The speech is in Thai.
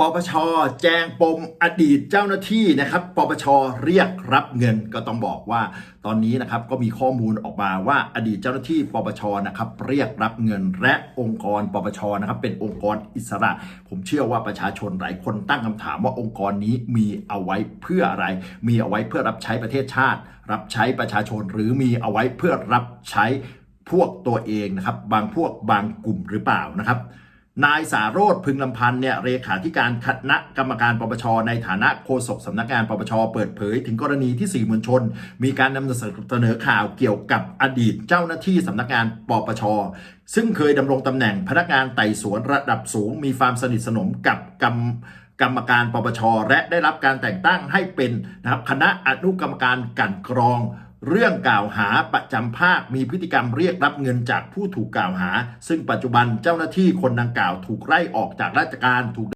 ปปช แจงปมอดีตเจ้าหน้าที่นะครับ ปปช เรียกรับเงินก็ต้องบอกว่า ตอนนี้นะครับก็มีข้อมูลออกมาว่าอดีตเจ้าหน้าที่ ปปชนะครับเรียกรับเงินและองค์กร ปปชนะครับเป็นองค์กรอิสระ ผมเชื่อว่าประชาชนหลายคนตั้งคำถามว่าองค์กรนี้มีเอาไว้เพื่ออะไร มีเอาไว้เพื่อรับใช้ประเทศชาติ รับใช้ประชาชนหรือมีเอาไว้เพื่อรับใช้พวกตัวเองนะครับบางพวกบางกลุ่มหรือเปล่านะครับ นายสาโรธพึงลำพันธ์เนี่ยเลขาธิการคณะกรรมการปปช ในฐานะโฆษกสำนักงานปปช เปิดเผย ถึงกรณีที่สื่อมวลชน มีการนำเสนอข่าวเกี่ยวกับอดีตเจ้าหน้าที่สำนักงานปปช ซึ่งเคยดำรงตำแหน่งพนักงานไต่สวนระดับสูง มีความสนิทสนมกับกรรมกรรมการปปช และได้รับการแต่งตั้งให้เป็นนะครับคณะอนุกรรมการกันกรอง เรื่องกล่าวหาประจำภาคมีพฤติกรรมเรียกรับเงินจากผู้ถูกกล่าวหา ซึ่งปัจจุบันเจ้าหน้าที่คนดังกล่าวถูกไล่ออกจากราชการถูก